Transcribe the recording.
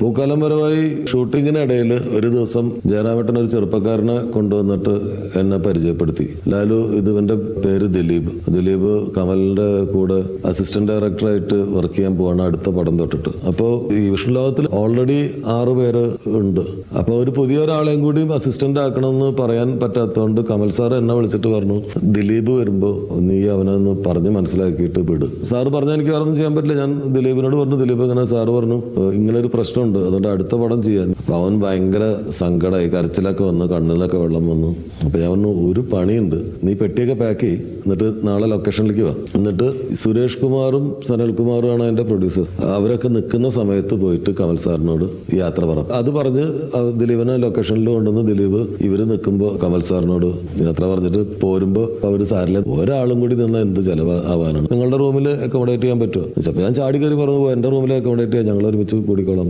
പൂക്കാലംപരമായി ഷൂട്ടിങ്ങിനിടയിൽ ഒരു ദിവസം ജയറാമേട്ടൻ ഒരു ചെറുപ്പക്കാരനെ കൊണ്ടുവന്നിട്ട് എന്നെ പരിചയപ്പെടുത്തി. ലാലു ഇതിവന്റെ പേര് ദിലീപ്. ദിലീപ് കമലിന്റെ കൂടെ അസിസ്റ്റന്റ് ഡയറക്ടറായിട്ട് വർക്ക് ചെയ്യാൻ പോവാണ് അടുത്ത പടം തൊട്ടിട്ട്. അപ്പോൾ ഈ വിഷ്ണു ലോകത്തിൽ ഓൾറെഡി ആറ് പേര് ഉണ്ട്. അപ്പോൾ ഒരു പുതിയ ഒരാളെയും കൂടി അസിസ്റ്റന്റ് ആക്കണമെന്ന് പറയാൻ പറ്റാത്തതുകൊണ്ട് കമൽ സാർ എന്നെ വിളിച്ചിട്ട് പറഞ്ഞു ദിലീപ് വരുമ്പോൾ നീ അവനൊന്ന് പറഞ്ഞ് മനസ്സിലാക്കിയിട്ട് വിട്. സാറ് പറഞ്ഞാൽ എനിക്ക് വേറെ ഒന്നും ചെയ്യാൻ പറ്റില്ല. ഞാൻ ദിലീപിനോട് പറഞ്ഞു. ദിലീപ് ഇങ്ങനെ സാറ് പറഞ്ഞു "ഏഹ് ഇങ്ങനെ ഒരു പ്രശ്നമുണ്ട് അതുകൊണ്ട് അടുത്ത പടം ചെയ്യാൻ. അവൻ ഭയങ്കര സങ്കടമായി കരച്ചിലൊക്കെ വന്നു കണ്ണിലൊക്കെ വെള്ളം വന്നു. അപ്പൊ ഞാൻ പറഞ്ഞു ഒരു പണിയുണ്ട്. നീ പെട്ടിയൊക്കെ പാക്ക് ചെയ് എന്നിട്ട് നാളെ ലൊക്കേഷനിലേക്ക് വാ. എന്നിട്ട് സുരേഷ് കുമാറും സനൽകുമാറും ആണ് എന്റെ പ്രൊഡ്യൂസേഴ്സ് അവരൊക്കെ നിൽക്കുന്ന സമയത്ത് പോയിട്ട് കമൽ സാറിനോട് യാത്ര പറ. അത് പറഞ്ഞ് ദിലീപിനെ ലൊക്കേഷനിൽ കൊണ്ടുവന്ന് ദിലീപ് ഇവർ നിൽക്കുമ്പോൾ കമൽ സാറിനോട് യാത്ര പറഞ്ഞിട്ട് പോരുമ്പോൾ അവർ സാറിലെ ഒരാളും കൂടി നിന്ന എന്ത് ചെലവ് ആവാനാണ് നിങ്ങളുടെ റൂമിൽ അക്കോമഡേറ്റ് ചെയ്യാൻ പറ്റുമോ ഞാൻ ചാടി കയറി പറഞ്ഞു "ഓ, എന്റെ റൂമിൽ അക്കോമഡേറ്റ് ചെയ്യാം. ഞങ്ങൾ ഒരുമിച്ച് കൂടിക്കോളാം.